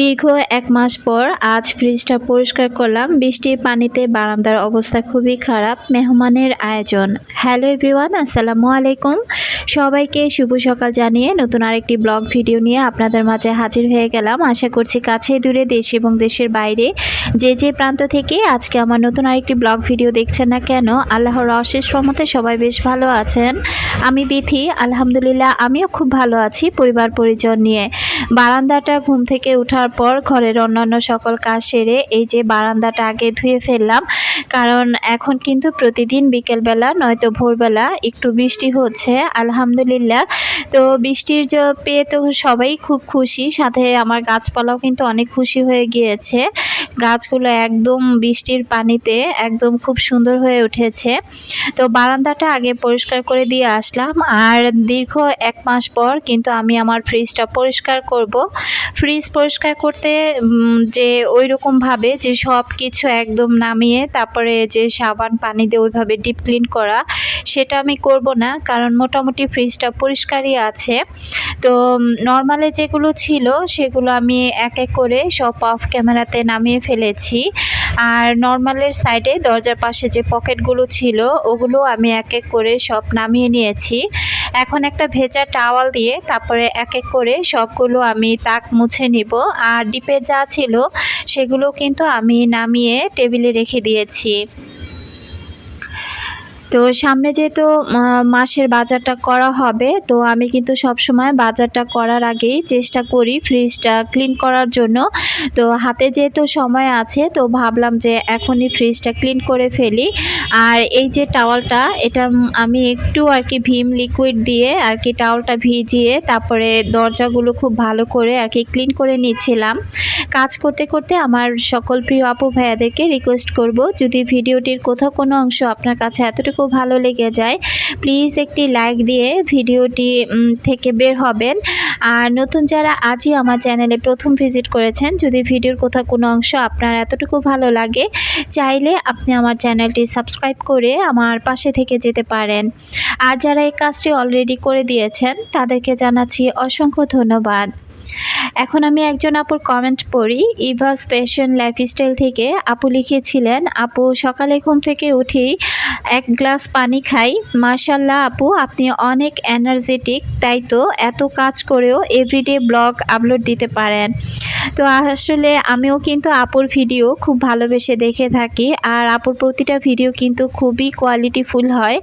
দীর্ঘ এক মাস পর আজ ফ্রিজটা পরিষ্কার করলাম। বৃষ্টির পানিতে বারান্দার অবস্থা খুবই খারাপ, মেহমানের আয়োজন। হ্যালো এভরিওয়ান, আসসালামু আলাইকুম। সবাইকে শুভ সকাল জানিয়ে নতুন আরেকটি ব্লগ ভিডিও নিয়ে আপনাদের মাঝে হাজির হয়ে গেলাম। আশা করছি কাছে দূরে দেশ এবং দেশের বাইরে। যে যে প্রান্ত থেকে আজকে আমার নতুন আরেকটি ব্লগ ভিডিও দেখছেন না কেন, আল্লাহর অশেষ রহমতে সবাই বেশ ভালো আছেন। আমি বিথি, আলহামদুলিল্লাহ, আমিও খুব ভালো আছি পরিবার পরিজন নিয়ে। বারান্দাটা ঘুম থেকে ওঠার পর ঘরের অন্যান্য সকল কাজ সেরে এই যে বারান্দাটা আগে ধুয়ে ফেললাম, কারণ এখন কিন্তু প্রতিদিন বিকেলবেলা নয়তো ভোরবেলা একটু বৃষ্টি হচ্ছে, আলহামদুলিল্লাহ। তো বৃষ্টির পেয়ে তো সবাই খুব খুশি, সাথে আমার গাছপালাও কিন্তু অনেক খুশি হয়ে গিয়েছে। গাছগুলো একদম বৃষ্টির পানিতে একদম খুব সুন্দর হয়ে উঠেছে। তো বারান্দাটা আগে পরিষ্কার করে দিয়ে আসলাম, আর দীর্ঘ এক মাস পর কিন্তু আমি আমার ফ্রিজটা পরিষ্কার করব। ফ্রিজ পরিষ্কার করতে যে ওই রকমভাবে যে সব কিছু একদম নামিয়ে তারপরে যে সাবান, পানি দিয়ে ওইভাবে ডিপ ক্লিন করা, সেটা আমি করব না। কারণ মোটামুটি ফ্রিজটা পরিষ্কারই আছে। তো নর্মালে যেগুলো ছিল সেগুলো আমি এক এক করে সব অফ ক্যামেরাতে নামিয়ে ফেলেছি। আর নর্মালের সাইডে দরজার পাশে যে পকেটগুলো ছিল, ওগুলো আমি এক এক করে সব নামিয়ে নিয়েছি। এখন একটা ভেজা টাওয়াল দিয়ে তারপরে এক এক করে সবগুলো আমি তাক মুছে নিব। আর ডিপে যা ছিল, সেগুলো কিন্তু আমি নামিয়ে টেবিলে রেখে দিয়েছি। তো সামনে যেহেতু মাসের বাজারটা করা হবে, তো আমি কিন্তু সব সময় বাজারটা করার আগেই চেষ্টা করি ফ্রিজটা ক্লিন করার জন্য। তো হাতে যেহেতু সময় আছে, তো ভাবলাম যে এখনই ফ্রিজটা ক্লিন করে ফেলি। আর এই যে টাওয়ালটা এটা আমি একটু আর কি ভীম লিকুইড দিয়ে আর কি টাওয়ালটা ভিজিয়ে তারপরে দরজাগুলো খুব ভালো করে আর কি ক্লিন করে নিচ্ছিলাম কাজ করতে করতে আমার সকল প্রিয় আপু ভাইয়াদেরকে রিকোয়েস্ট করব, যদি ভিডিওটির কোথাও কোনো অংশ আপনার কাছে এতটুকু ভালো লেগে যায় প্লিজ একটি লাইক দিয়ে ভিডিওটি থেকে বের হবেন। আর নতুন যারা আজই আমার চ্যানেলে প্রথম ভিজিট করেছেন, যদি ভিডিওর কোথাও কোনো অংশ আপনার এতটুকু ভালো লাগে, চাইলে আপনি আমার চ্যানেলটি সাবস্ক্রাইব করে আমার পাশে থেকে যেতে পারেন। আর যারা এই কাজটি অলরেডি করে দিয়েছেন, তাদেরকে জানাচ্ছি অসংখ্য ধন্যবাদ। এখন আমি একজন আপুর কমেন্ট পড়ি। ইভাস ফ্যাশন লাইফস্টাইল থেকে আপু লিখেছিলেন, আপু, সকালে ঘুম থেকে উঠেই এক গ্লাস পানি খাই। মাশাল্লাহ আপু, আপনি অনেক এনার্জেটিক তাই তো এত কাজ করেও এভরিডে ব্লগ আপলোড দিতে পারেন। তো আসলে আমিও কিন্তু আপুর ভিডিও খুব ভালোবেসে দেখে থাকি, আর আপুর প্রতিটা ভিডিও কিন্তু খুবই কোয়ালিটিফুল হয়।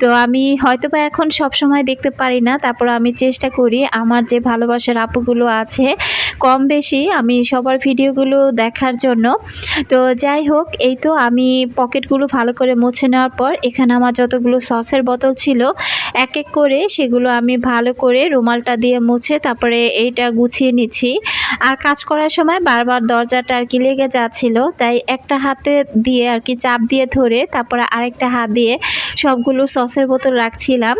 তো আমি হয়তো বা এখন সব সময় দেখতে পারি না, তারপর আমি চেষ্টা করি আমার যে ভালোবাসার আপুগুলো আছে, কম বেশি আমি সবার ভিডিওগুলো দেখার জন্য। তো যাই হোক, এই তো আমি পকেটগুলো ভালো করে মুছে নেওয়ার পর, এখানে আমার যতগুলো সসের বোতল ছিল এক এক করে সেগুলো আমি ভালো করে রুমালটা দিয়ে মুছে তারপরে এইটা গুছিয়ে নিচ্ছি। আর কাজ করার সময় বারবার দরজাটা আর কি লেগে যাচ্ছিল, তাই একটা হাতে দিয়ে আর কি চাপ দিয়ে ধরে তারপরে আরেকটা হাত দিয়ে সবগুলো সসের বোতল রাখছিলাম।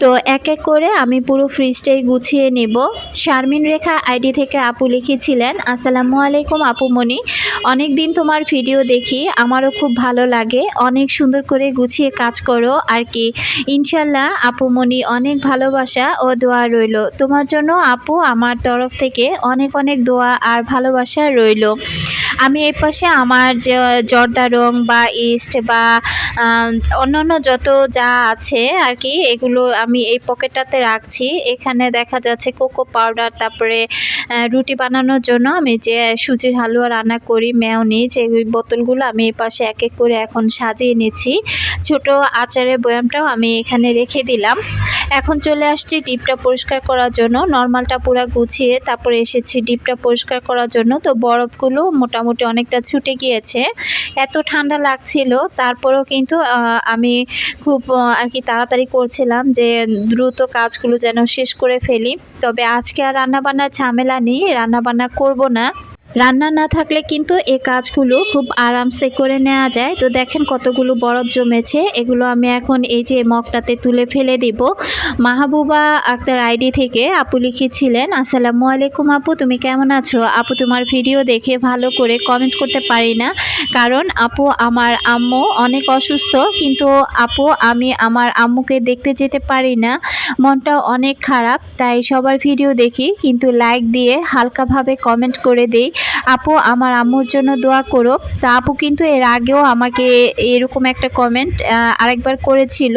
তো এক এক করে আমি পুরো ফ্রিজটাই গুছিয়ে নেব। শারমিন রেখা আইডি থেকে আপু লিখেছিলেন, আসসালামু আলাইকুম আপুমণি অনেক দিন তোমার ভিডিও দেখি, আমারও খুব ভালো লাগে। অনেক সুন্দর করে গুছিয়ে কাজ করো, আর কি। ইনশাল্লাহ আপুমণি অনেক ভালোবাসা ও দোয়া রইল। তোমার জন্য আপু আমার তরফ থেকে অনেক অনেক দোয়া আর ভালোবাসা রইল। আমি এই পাশে আমার যে জর্দা রং বা ইস্ট বা অন্যান্য যত যা আছে আর কি, এগুলো আমি এই পকেটটাতে রাখছি। এখানে দেখা যাচ্ছে কোকো পাউডার, তারপরে রুটি বানানোর জন্য আমি যে সুজির হালুয়া রান্না করি, মেয়নিজ, এই বোতলগুলো আমি এই পাশে এক এক করে এখন সাজিয়ে নিচ্ছি। ছোট আচারের বয়ামটাও আমি এখানে রেখে দিলাম। এখন চলে আসছি ডিপটা পরিষ্কার করার জন্য। নর্মালটা পুরো গুছিয়ে তারপরে এসেছি ডিপটা পরিষ্কার করার জন্য। তো বরফগুলো মোটামুটি অনেকটা ছুটে গিয়েছে। এত ঠান্ডা লাগছিল, তারপরেও কিন্তু আমি খুব আর কি তাড়াতাড়ি করছিলাম যে দ্রুত কাজগুলো যেন শেষ করে ফেলি। তবে আজকে আর রান্নাবান্নার ঝামেলা নেই, রান্নাবান্না করব না। রান্না না থাকলে কিন্তু এ কাজগুলো খুব আরামসে করে নেওয়া যায়। তো দেখেন কতগুলো বরফ জমেছে। এগুলো আমি এখন এই যে মগটাতে তুলে ফেলে দিব। মাহবুবা আক্তার আইডি থেকে আপু লিখেছিলেন, আসসালামু আলাইকুম আপু, তুমি কেমন আছো? আপু, তোমার ভিডিও দেখে ভালো করে কমেন্ট করতে পারি না। কারণ আপু আমার আম্মু অনেক অসুস্থ, কিন্তু আপু, আমি আমার আম্মুকে দেখতে যেতে পারি না। মনটা অনেক খারাপ, তাই সবার ভিডিও দেখি, কিন্তু লাইক দিয়ে হালকাভাবে কমেন্ট করে দেই। আপু, আমার আম্মুর জন্য দোয়া করো। তা আপু কিন্তু এর আগেও আমাকে এরকম একটা কমেন্ট আরেকবার করেছিল।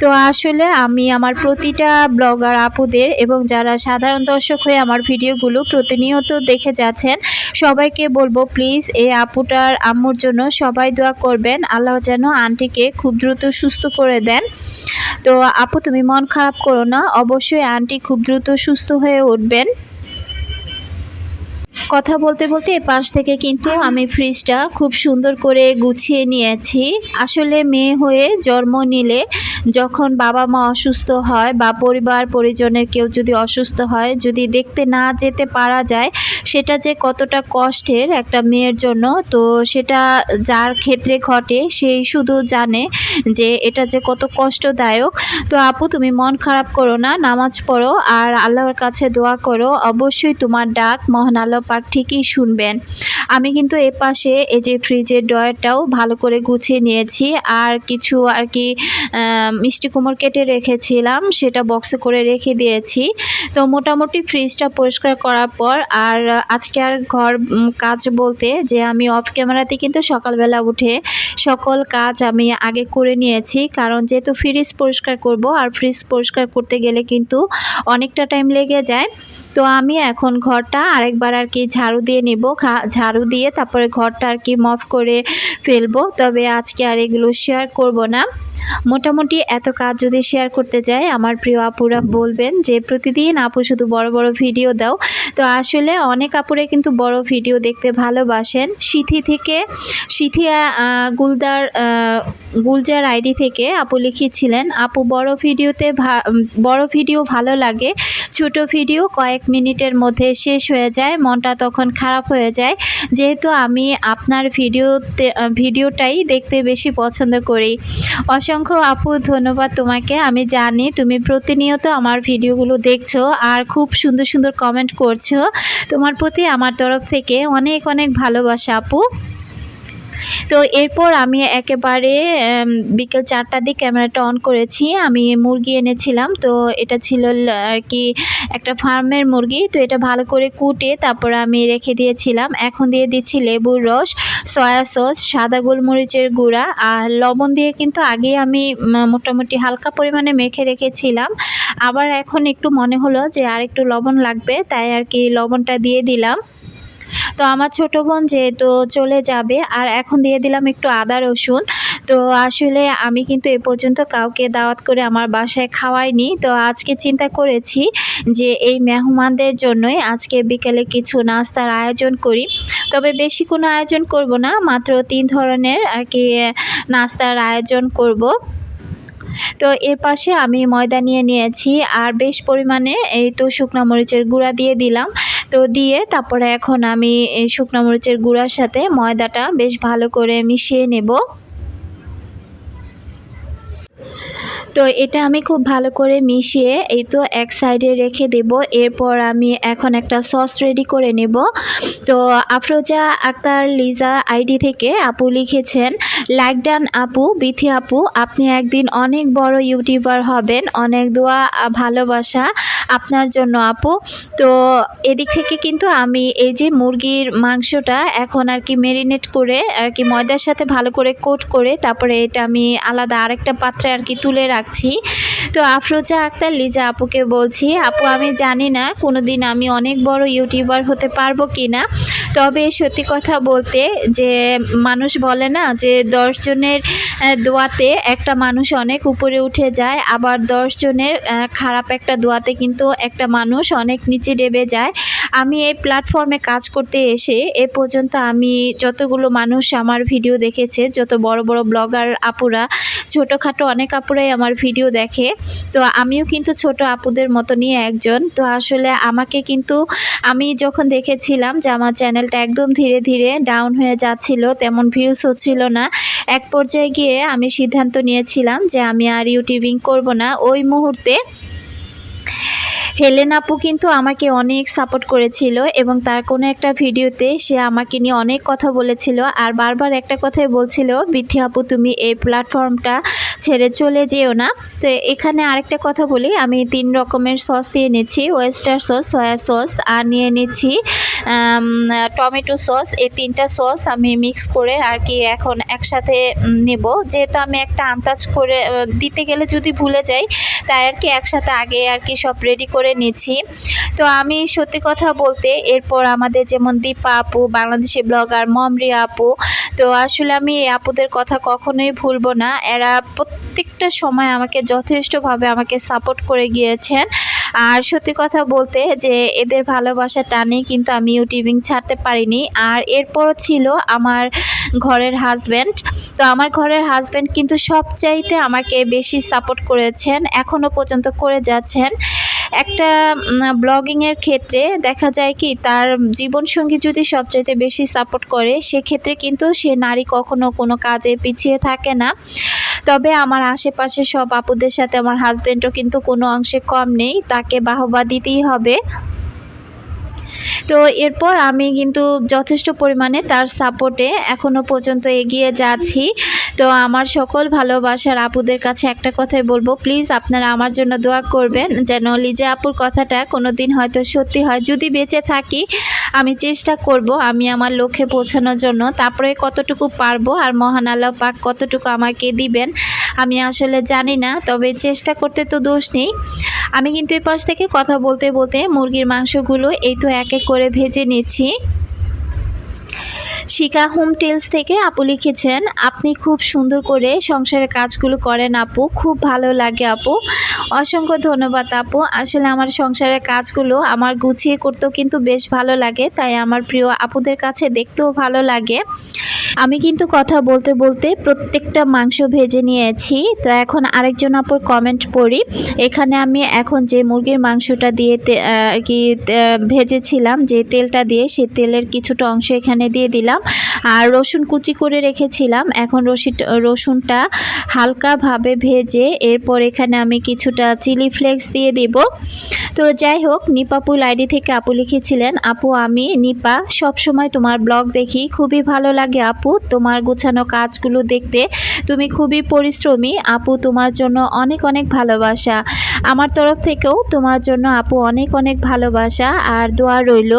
তো আসলে আমি আমার প্রতিটা ব্লগার আপুদের এবং যারা সাধারণ দর্শক হয়ে আমার ভিডিওগুলো প্রতিনিয়ত দেখে যাচ্ছেন, সবাইকে বলব প্লিজ এই আপুটার আম্মুর জন্য সবাই দোয়া করবেন। আল্লাহ যেন আন্টিকে খুব দ্রুত সুস্থ করে দেন। তো আপু, তুমি মন খারাপ করো না। অবশ্যই আন্টি খুব দ্রুত সুস্থ হয়ে উঠবেন। কথা বলতে বলতে পাশ থেকে কিন্তু আমি ফ্রিজটা খুব সুন্দর করে গুছিয়ে নিয়েছি। আসলে মেয়ে হয়ে জন্ম নিলে যখন বাবা মা অসুস্থ হয় বা পরিবার, পরিজনের কেউ যদি অসুস্থ হয়, যদি দেখতে না যেতে পারা যায়, সেটা যে কতটা কষ্টের একটা মেয়ের জন্য, তো সেটা যার ক্ষেত্রে ঘটে সেই শুধু জানে যে এটা যে কত কষ্টদায়ক। তো আপু, তুমি মন খারাপ করো না, নামাজ পড়ো আর আল্লাহর কাছে দোয়া করো। অবশ্যই তোমার ডাক মহান আল্লাহ পাক ঠিকই শুনবেন। আমি কিন্তু এ পাশে এই যে ফ্রিজের ডয়ারটাও ভালো করে গুছিয়ে নিয়েছি। আর কিছু আর কি মিষ্টি কুমড় কেটে রেখেছিলাম, সেটা বক্সে করে রেখে দিয়েছি। তো মোটামুটি ফ্রিজটা পরিষ্কার করার পর আর আজকে আর ঘর কাজ বলতে যে আমি অফ ক্যামেরাতে কিন্তু সকালবেলা উঠে সকল কাজ আমি আগে করে নিয়েছি। কারণ যেহেতু ফ্রিজ পরিষ্কার করব, আর ফ্রিজ পরিষ্কার করতে গেলে কিন্তু অনেকটা টাইম লেগে যায়। তো আমি এখন ঘরটা আরেকবার আর কি ঝাড়ু দিয়ে নেব। ঝাড়ু দিয়ে তারপরে ঘরটা আর কি মফ করে ফেলব। তবে আজকে আর এগুলো শেয়ার করব না। মোটামুটি এত কাজ যদি শেয়ার করতে যাই, আমার প্রিয় আপুরা বলবেন যে, প্রতিদিন আপু শুধু বড় বড় ভিডিও দাও। তো আসলে অনেক আপুরে কিন্তু বড় ভিডিও দেখতে ভালোবাসেন। সিথি থেকে সিথিয়া গুলদার গুলজার আইডি থেকে আপু লিখেছিলেন আপু, বড় ভিডিওতে বড় ভিডিও ভালো লাগে, ছোট ভিডিও কয়েক মিনিটের মধ্যে শেষ হয়ে যায়, মনটা তখন খারাপ হয়ে যায়। যেহেতু আমি আপনার ভিডিওতে ভিডিওটাই দেখতে বেশি পছন্দ করি। অসংখ্য আপু, ধন্যবাদ তোমাকে। আমি জানি তুমি প্রতিনিয়ত আমার ভিডিওগুলো দেখছ আর খুব সুন্দর সুন্দর কমেন্ট করছ। তোমার প্রতি আমার তরফ থেকে অনেক অনেক ভালোবাসা আপু। তো এরপর আমি একেবারে বিকেল চারটার দিকে ক্যামেরাটা অন করেছি। আমি মুরগি এনেছিলাম, তো এটা ছিল আর কি একটা ফার্মের মুরগি। তো এটা ভালো করে কুটে তারপর আমি রেখে দিয়েছিলাম। এখন দিয়ে দিচ্ছি লেবুর রস, সয়া সস, সাদা গোলমরিচের গুঁড়া আর লবণ দিয়ে কিন্তু আগে আমি মোটামুটি হালকা পরিমাণে মেখে রেখেছিলাম। আবার এখন একটু মনে হলো যে আর একটু লবণ লাগবে, তাই আর কি লবণটা দিয়ে দিলাম। তো আমার ছোট বোন যেহেতু চলে যাবে, আর এখন দিয়ে দিলাম একটু আদা, রসুন। তো আসলে আমি কিন্তু এ পর্যন্ত কাউকে দাওয়াত করে আমার বাসায় খাওয়াইনি। তো আজকে চিন্তা করেছি যে এই মেহমানদের জন্যই আজকে বিকেলে কিছু নাস্তার আয়োজন করি। তবে বেশি কোনো আয়োজন করব না, মাত্র তিন ধরনের আর কি নাস্তার আয়োজন করব। তো এর পাশে আমি ময়দা নিয়ে নিয়েছি আর বেশ পরিমাণে এই তো শুকনা মরিচের গুঁড়া দিয়ে দিলাম। তো দিয়ে তারপরে এখন আমি এই শুকনা মরিচের গুঁড়ার সাথে ময়দাটা বেশ ভালো করে মিশিয়ে নেব। তো এটা আমি খুব ভালো করে মিশিয়ে এই তো এক সাইডে রেখে দেব। এরপর আমি এখন একটা সস রেডি করে নেব। তো আফরোজা আক্তার লিজা আইডি থেকে আপু লিখেছেন, লাইক ডান আপু, বিথি আপু, আপনি একদিন অনেক বড় ইউটিউবার হবেন। অনেক দোয়া, ভালোবাসা আপনার জন্য আপু। তো এদিক থেকে কিন্তু আমি এই যে মুরগির মাংসটা এখন আর কি মেরিনেট করে, আর কি ময়দার সাথে ভালো করে কোট করে, তারপরে এটা আমি আলাদা আরেকটা পাত্রে আর কি তুলে রাখছি। তো আফরোজা আক্তার, লিজা আপুকে বলছি, আপু, আমি জানি না কোনো দিন আমি অনেক বড় ইউটিউবার হতে পারব কি না তবে সত্যি কথা বলতে যে মানুষ বলে না যে দশজনের দোয়াতে একটা মানুষ অনেক উপরে উঠে যায়, আবার দশজনের খারাপ একটা দোয়াতে কিন্তু একটা মানুষ অনেক নিচে ডেবে যায়। আমি এই প্ল্যাটফর্মে কাজ করতে এসে এ পর্যন্ত আমি যতগুলো মানুষ আমার ভিডিও দেখেছে, যত বড় বড় ব্লগার আপুরা, ছোটোখাটো অনেক আপুরাই আমার আমার ভিডিও দেখে। তো আমিও কিন্তু ছোট আপুদের মতনই একজন। তো আসলে আমাকে কিন্তু আমি যখন দেখেছিলাম যে আমার চ্যানেলটা একদম ধীরে ধীরে ডাউন হয়ে যাচ্ছিল, তেমন ভিউজ হচ্ছিল না, এক পর্যায়ে গিয়ে আমি সিদ্ধান্ত নিয়েছিলাম যে আমি আর ইউটিউবিং করব না। ওই মুহূর্তে হেলেন আপু কিন্তু আমাকে অনেক সাপোর্ট করেছিল এবং তার কোনো একটা ভিডিওতে সে আমাকে নিয়ে অনেক কথা বলেছিল আর বারবার একটা কথাই বলছিল বৃদ্ধি আপু, তুমি এই প্ল্যাটফর্মটা ছেড়ে চলে যেও না। তো এখানে আরেকটা কথা বলি, আমি তিন রকমের সস দিয়ে নিচ্ছি ওয়েস্টার সস সয়া সস আর নিয়ে নিচ্ছি টমেটো সস এই তিনটা সস আমি মিক্স করে আর কি এখন একসাথে নেব। যেহেতু আমি একটা আন্দাজ করে, দিতে গেলে যদি ভুলে যাই, তাই আর কি একসাথে আগে আর কি সব রেডি করে নিচ্ছি তো আমি সত্যি কথা বলতে এরপর আমাদের যেমন দীপা আপু, বাংলাদেশি ব্লগার মমরিয়া আপু, তো আসলে আমি এই আপুদের কথা কখনোই ভুলবো না। এরা প্রত্যেকটা সময় আমাকে যথেষ্টভাবে আমাকে সাপোর্ট করে গিয়েছেন। আর সত্যি কথা বলতে যে এদের ভালোবাসা টানে কিন্তু আমি ইউটিউবিং ছাড়তে পারিনি। আর এরপরও ছিল আমার ঘরের হাজব্যান্ড তো আমার ঘরের হাজব্যান্ড কিন্তু সবচাইতে আমাকে বেশি সাপোর্ট করেছেন। এখনও পর্যন্ত করে যাচ্ছেন। একটা ব্লগিংয়ের ক্ষেত্রে দেখা যায় কি, তার জীবনসঙ্গী যদি সবচাইতে বেশি সাপোর্ট করে, সেক্ষেত্রে কিন্তু সে নারী কখনো কোনো কাজে পিছিয়ে থাকে না। তবে আমার আশেপাশে সব আপুদের সাথে আমার হাজব্যান্ডও কিন্তু কোনো অংশে কম নেই, তাকে বাহবা দিতেই হবে। তো এরপর আমি কিন্তু যথেষ্ট পরিমাণে তার সাপোর্টে এখনও পর্যন্ত এগিয়ে যাচ্ছি। তো আমার সকল ভালোবাসার আপুদের কাছে একটা কথাই বলব প্লিজ আপনারা আমার জন্য দোয়া করবেন যেন লিজা আপুর কথাটা কোনো দিন হয়তো সত্যি হয়। যদি বেঁচে থাকি, আমি চেষ্টা করব আমি আমার লক্ষ্যে পৌঁছানোর জন্য। তারপরে কতটুকু পারব আর মহান আল্লাহ পাক কতটুকু আমাকে দিবেন, আমি আসলে জানি না, তবে চেষ্টা করতে তো দোষ নেই। আমি কিন্তু এই পাশ থেকে কথা বলতে বলতে মুরগির মাংসগুলো এই তো এক এক করে ভেজে নিচ্ছি। শিকা হোম টেলস থেকে আপু লিখেছেন, আপনি খুব সুন্দর করে সংসারের কাজগুলো করেন আপু, খুব ভালো লাগে আপু। অসংখ্য ধন্যবাদ আপু। আসলে আমার সংসারের কাজগুলো আমার গুছিয়ে করতেও কিন্তু বেশ ভালো লাগে, তাই আমার প্রিয় আপুদের কাছে দেখতেও ভালো লাগে। আমি কিন্তু কথা বলতে বলতে প্রত্যেকটা মাংস ভেজে নিয়েছি। তো এখন আরেকজন আপুর কমেন্ট পড়ি। এখানে আমি এখন যে মুরগির মাংসটা দিয়ে আর কি ভেজেছিলাম, যে তেলটা দিয়ে সে তেলের কিছুটা অংশ এখানে দিয়ে দিলাম। আর রসুন কুচি করে রেখেছিলাম। এখন রসিট রসুনটা হালকাভাবে ভেজে এরপর এখানে আমি কিছুটা চিলি ফ্লেক্স দিয়ে দিব। তো যাই হোক, নিপাপুল আইডি থেকে আপু লিখেছিলেন, আপু, আমি নিপা সবসময় তোমার ব্লগ দেখি, খুবই ভালো লাগে আপু। তোমার গোছানো কাজগুলো দেখতে তুমি খুবই পরিশ্রমী। আপু, তোমার জন্য অনেক অনেক ভালোবাসা। আমার তরফ থেকেও তোমার জন্য আপু অনেক অনেক ভালোবাসা আর দোয়া রইল।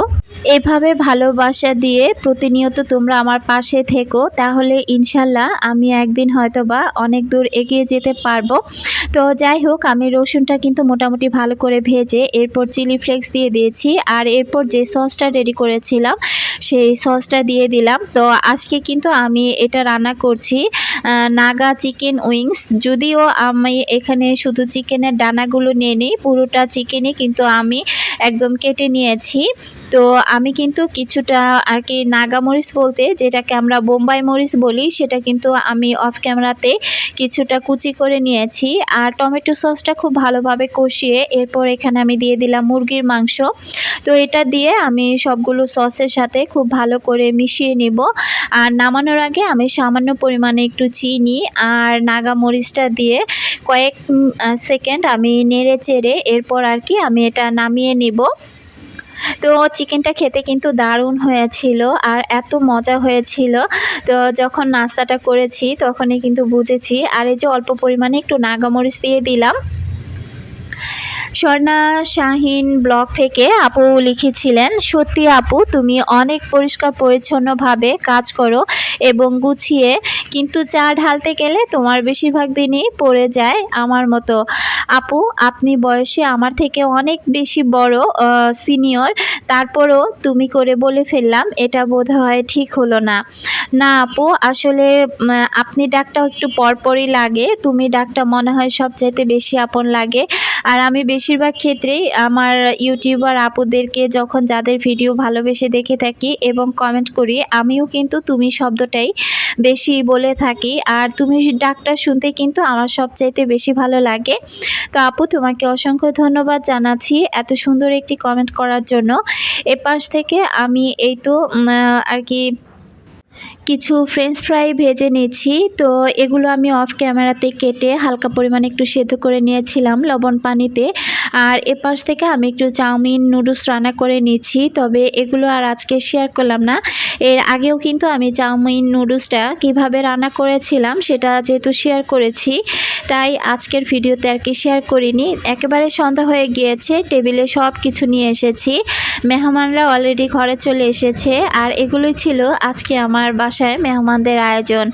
এভাবে ভালোবাসা দিয়ে প্রতিনিয়ত তোমরা আমার পাশে থেকো, তাহলে ইনশাল্লাহ আমি একদিন হয়তো বা অনেক দূর এগিয়ে যেতে পারব। তো যাই হোক, আমি রসুনটা কিন্তু মোটামুটি ভালো করে ভেজে এরপর চিলি ফ্লেক্স দিয়ে দিয়েছি। আর এরপর যে সসটা রেডি করেছিলাম, সেই সসটা দিয়ে দিলাম। তো আজকে কিন্তু আমি এটা রান্না করছি নাগা চিকেন উইংস। যদিও আমি এখানে শুধু চিকেনের ডানাগুলো নিয়ে নিই, পুরোটা চিকেনই কিন্তু আমি একদম কেটে নিয়েছি। তো আমি কিন্তু কিছুটা আর কি নাগা মরিচ বলতে, যেটাকে আমরা বোম্বাই মরিচ বলি, সেটা কিন্তু আমি অফ ক্যামেরাতে কিছুটা কুচি করে নিয়েছি। আর টমেটো সসটা খুব ভালোভাবে কষিয়ে এরপর এখানে আমি দিয়ে দিলাম মুরগির মাংস। তো এটা দিয়ে আমি সবগুলো সসের সাথে খুব ভালো করে মিশিয়ে নিব। আর নামানোর আগে আমি সামান্য পরিমাণে একটু চিনি আর নাগা মরিচটা দিয়ে কয়েক সেকেন্ড আমি নেড়ে চেড়ে এরপর আর কি আমি এটা নামিয়ে নিব। তো চিকেনটা খেতে কিন্তু দারুণ হয়েছিল আর এত মজা হয়েছিল। তো যখন নাস্তাটা করেছি তখনই কিন্তু বুঝেছি। আর এই যে অল্প পরিমাণে একটু নাগামরিচ দিয়ে দিলাম। স্বর্ণা শাহিন ব্লগ থেকে আপু লিখেছিলেন, সত্যি আপু, তুমি অনেক পরিষ্কার, পরিচ্ছন্নভাবে কাজ করো এবং গুছিয়ে, কিন্তু চা ঢালতে গেলে তোমার বেশিরভাগ দিনই পড়ে যায় আমার মতো। আপু, আপনি বয়সে আমার থেকে অনেক বেশি বড় সিনিয়র, তারপরও তুমি করে বলে ফেললাম, এটা বোধ হয় ঠিক হলো না। না আপু, আসলে আপনি ডাকটাও একটু পরপরই লাগে, তুমি ডাকটা মনে হয় সবচাইতে বেশি আপন লাগে, আর আমি বেশি বেশিরভাগ ক্ষেত্রেই আমার ইউটিউবার আপুদেরকে যখন যাদের ভিডিও ভালোবেসে দেখে থাকি এবং কমেন্ট করি, আমিও কিন্তু তুমি শব্দটাই বেশি বলে থাকি। আর তুমি ডাকটা শুনতে কিন্তু আমার সবচাইতে বেশি ভালো লাগে। তো আপু, তোমাকে অসংখ্য ধন্যবাদ জানাচ্ছি এত সুন্দর একটি কমেন্ট করার জন্য। এ পাশ থেকে আমি এই তো আর কি কিছু ফ্রেঞ্চ ফ্রাই ভেজে নিয়েছি। তো এগুলো আমি অফ ক্যামেরাতে কেটে হালকা পরিমাণে একটু সেদ্ধ করে নিয়েছিলাম লবণ পানিতে। আর এপাশ থেকে আমি একটু চাউমিন, নুডলস রান্না করে নিয়েছি তবে এগুলো আর আজকে শেয়ার করলাম না। এর আগেও কিন্তু আমি চাউমিন, নুডলসটা কীভাবে রান্না করেছিলাম সেটা যেহেতু শেয়ার করেছি, তাই আজকের ভিডিওতে আর কি শেয়ার করিনি। একেবারে সন্ধ্যা হয়ে গিয়েছে, টেবিলে সব কিছু নিয়ে এসেছি। মেহমানরা অলরেডি ঘরে চলে এসেছে, আর এগুলোই ছিল আজকে আমার বাসায় মেহমানদের আয়োজন।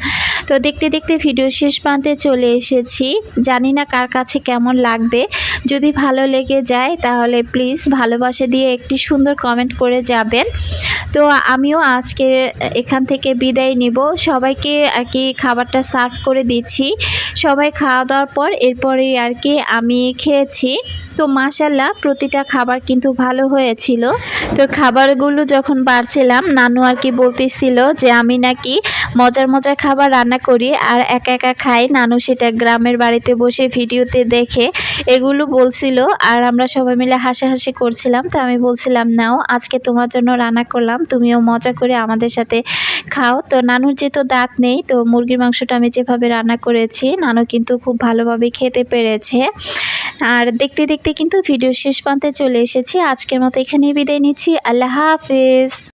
তো দেখতে দেখতে ভিডিও শেষ প্রান্তে চলে এসেছি। জানি না কার কাছে কেমন লাগবে। যদি ভালো লেগে যায়, তাহলে প্লিজ ভালোবাসা দিয়ে একটি সুন্দর কমেন্ট করে যাবেন। তো আমিও আজকে এখান থেকে বিদায় নিব। সবাইকে আর কি খাবারটা সার্ভ করে দিচ্ছি। সবাই খাওয়া দাওয়ার পর এরপরেই আর কি আমি খেয়েছি। তো মাশাল্লাহ প্রতিটা খাবার কিন্তু ভালো হয়েছিল। তো খাবারগুলো যখন বাড়ছিলাম, নানু আর কি বলতেছিল যে, আমি নাকি মজার মজার খাবার রান্না করি আর একা একা খাই। নানু সেটা গ্রামের বাড়িতে বসে ভিডিওতে দেখে এগুলো বলছিল আর আমরা সবাই মিলে হাসাহাসি করছিলাম। তো আমি বলছিলাম, নাও, আজকে তোমার জন্য রান্না করলাম, তুমিও মজা করে আমাদের সাথে খাও। তো নানুর যেহেতু দাঁত নেই, তো মুরগির মাংসটা আমি যেভাবে রান্না করেছি, নানু কিন্তু খুব ভালোভাবে খেতে পেরেছে। আর দেখতে দেখতে কিন্তু ভিডিও শেষ প্রান্তে চলে এসেছি। আজকের মতো এখানেই বিদায় নিচ্ছি। আল্লাহ হাফিজ।